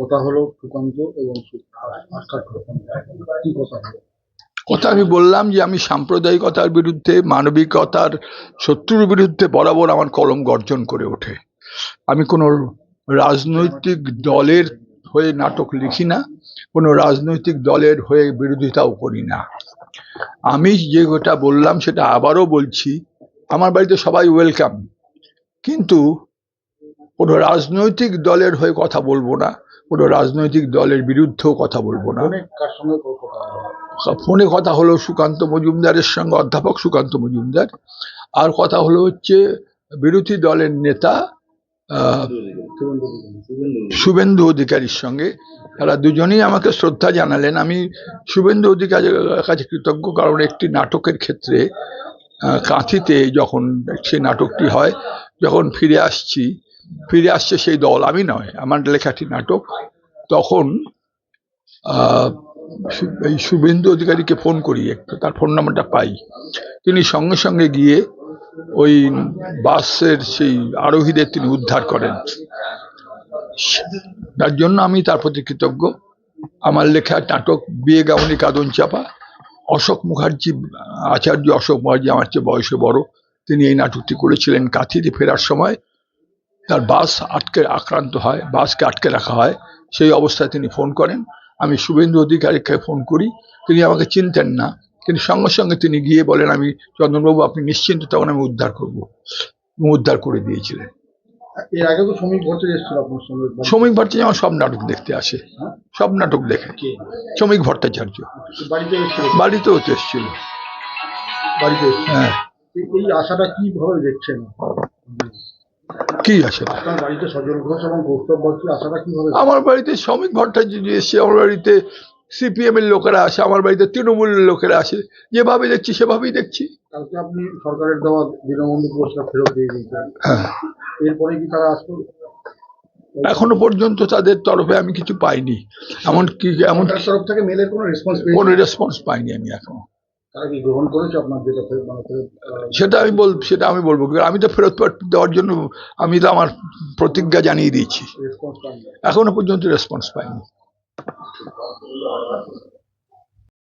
কথা হলো সুকান্ত এবং কি কথা হলো? কথা আমি বললাম যে আমি সাম্প্রদায়িকতার বিরুদ্ধে, মানবিকতার শত্রুর বিরুদ্ধে বরাবর আমার কলম গর্জন করে ওঠে। আমি কোনো রাজনৈতিক দলের হয়ে নাটক লিখি না, কোনো রাজনৈতিক দলের হয়ে বিরোধিতাও করি না। আমি যেটা বললাম সেটা আবারও বলছি, আমার বাড়িতে সবাই ওয়েলকাম কিন্তু কোনো রাজনৈতিক দলের হয়ে কথা বলব না কোনো রাজনৈতিক দলের বিরুদ্ধেও কথা বলব না। ফোনে কথা হলো সুকান্ত মজুমদারের সঙ্গে অধ্যাপক সুকান্ত মজুমদার আর কথা হলো হচ্ছে বিরোধী দলের নেতা শুভেন্দু অধিকারীর সঙ্গে। তারা দুজনেই আমাকে শ্রদ্ধা জানালেন। আমি শুভেন্দু অধিকারীর কাছে কৃতজ্ঞ কারণ একটি নাটকের ক্ষেত্রে কাঁথিতে যখন সে নাটকটি হয় যখন ফিরে আসছি ফিরে আসছে সেই দল, আমি নয়, আমার লেখাটি নাটক। তখন এই শুভেন্দু অধিকারীকে ফোন করি একটু, তার ফোন নাম্বারটা পাই। তিনি সঙ্গে সঙ্গে গিয়ে ওই বাসের সেই আরোহীদের তিনি উদ্ধার করেন। তার জন্য আমি তার প্রতি কৃতজ্ঞ। আমার লেখা নাটক বিয়ে গাউনি কাদন চাপা। অশোক মুখার্জি, আচার্য অশোক মুখার্জি আমার চেয়ে বয়সে বড়। তিনি এই নাটকটি করেছিলেন কাঁথিতে ফেরার সময়। তার বাস আটকে আক্রান্ত হয় বাসকে আটকে রাখা হয়। সেই অবস্থায় তিনি ফোন করেন। আমি শুভেন্দু অধিকারীকে ফোন করি। তিনি আমাকে চিনতেন না। কিন্তু সঙ্গে সঙ্গে তিনি গিয়ে বলেন আমি চন্দনবাবু আপনি নিশ্চিন্ত? তখন আমি উদ্ধার করব। উদ্ধার করে দিয়েছিলেন। এর আগে তো শ্রমিক ভট্টাচার্য শ্রমিক ভট্টাচার্য আমার সব নাটক দেখতে আসে। হ্যাঁ? সব নাটক দেখে। শ্রমিক ভট্টাচার্য। বাড়িতে এসেছিল? বাড়িতেও তো এসেছিল। বাড়িতে হ্যাঁ। এই- এই আশাটা কীভাবে দেখছেন? কি আছে আমার বাড়িতে শ্রমিক ভট্টাচার্য এসে আমার বাড়িতে সিপিএম এর লোকেরা আসে আমার বাড়িতে তৃণমূলের লোকেরা আসে। যেভাবে দেখছি সেভাবেই দেখছি। আপনি সরকারের দেওয়া দীনবন্ধু পুরস্কার ফেরত দিয়ে দিয়েছেন। হ্যাঁ। এরপরে কি তারা আসবে? এখনও পর্যন্ত তাদের তরফে আমি কিছু পাইনি। এমন কি এমন তরফ থেকে মেলের কোনো রেসপন্স কোনো রেসপন্স পাইনি আমি এখনও। তারা কি গ্রহণ করেছে আপনার যেটা মানে সেটা আমি বল সেটা আমি বলব। আমি তো ফেরত পাঠ- দেওয়ার জন্য আমি তো আমার প্রতিজ্ঞা জানিয়ে দিয়েছি। এখনও পর্যন্ত রেসপন্স পাইনি।